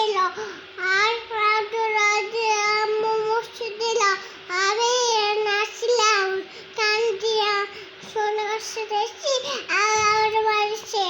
দিল। আর প্রান্ত রাজে আম্মু দিলো। আরে আমি নাচলাম কান দিয়া সোনা গাছে আর আমার বাড়িছে।